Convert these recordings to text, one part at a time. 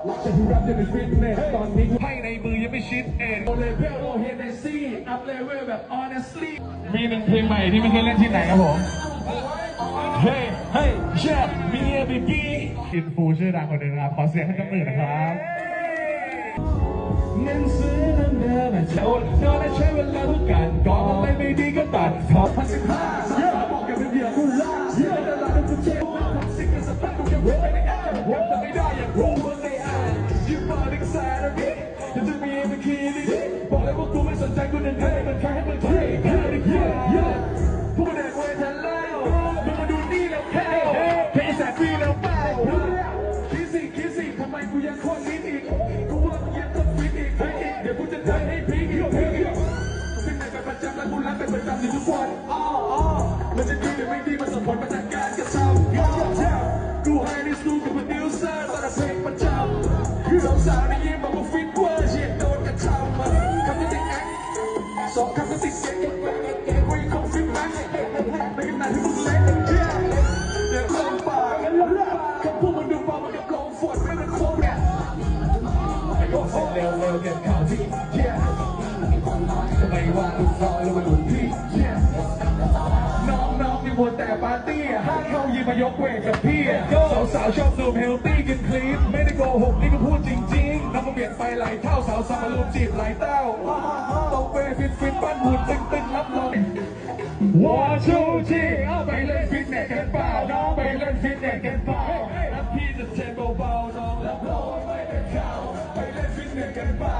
ตเนสตอนนี้ไพ่ในมือยังไม่ชิดเองโอเลเวลโอเฮเนซี่อัพเลเวลแบบ honestly มีหนึ่งเพลงใหม่ที่ไม่เคยเล่นที่ไหนครับผมเฮ้ยเฮ้ยเชฟมีเอบีบีอินฟูชื่อดังคนหนึ่งนะครับขอเสียงให้กับหนึ่งนะครับหนังสือนั้นเดิมจะอดนอนและใช้เวลาทุกการก่อนอะไรไม่ดีก็ตัดถอดพันสิบห้าสามบอกกันเป็นเดียวกุล่าเยอะแต่ละนั้นจะเจ็บทำสิ่งกันสักพักก็ยังไม่ได้อ่านผมแต่ไม่ได้อยากรู้ มีดีบอกเลยว่ากูไม่สนใจกูเดินเท่มันแค่ให้มันเท่เท่ดิเยอะเยอะพวกมันเด็กเวทันแล้วมึงมาดูนี่แล้วแค่แค่แสบปีแล้วเปล่าคิดสิคิดสิทำไมกูยังคนนี้อีกกูว่ามึงยังต้องฟิตอีกฟิตอีกเดี๋ยวกูจะทำให้พีกอีกพีกอีกฟิตเนสเป็นประจำและกูรักเป็นประจำในทุกวันอ้ออ้อมันจะดีหรือไม่ดีมันส่งผลมาจากการกระทำยอดเยี่ยมกูให้ในสตูกับโปรดิวเซอร์ตอนเพลงประจำสองสาวในยิ้มบอกว่าฟิ สองคำนี้ติดเสียงเก่แก่เก่งกูยังคงฟิตแม็กในขณะที่มึงเล่นเยี่ยมเดี๋ยวลงปากคำพูดมันดูฟังมันกับลงฝนไม่เป็นโค้งเนี่ยไอ้พวกเร็วเร็วเก็บข่าวที่เยี่ยทำไมว่าลูกซอยแล้วมาดูพี่เยี่ยน้องน้องมีวัวแต่ปาร์ตี้ห้าเข้ายิมมายกเวทกับพี่สาวสาวชอบดูเฮลตี้กินคลีนไม่ได้โกหกนี่ก็พูดจริงๆน้องมาเปลี่ยนไปหลายเท่าสาวสาวรุมจีบหลายเต้า ตฟิตปั้นหุ่นตึงตึงรับรองวัวชูชีเอาไปเล่นฟิตเนสกันเปล่าน้องไปเล่นฟิตเนสกันเปล่าแล้วพี่จะเทเบาๆน้องรับรองว่าไม่เป็นข่าวไปเล่นฟิตเนสกันเปล่า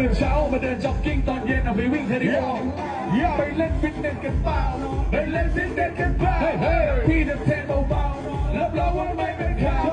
ตื่นเช้ามาเดินจ็อกกิ้งตอนเย็นเอาไปวิ่งเทนนิสไปเล่นฟิตเนสกันเปล่าไปเล่นฟิตเนสกันเปล่าพี่จะเทนเบาๆน้องรับรองว่าไม่เป็นข่าว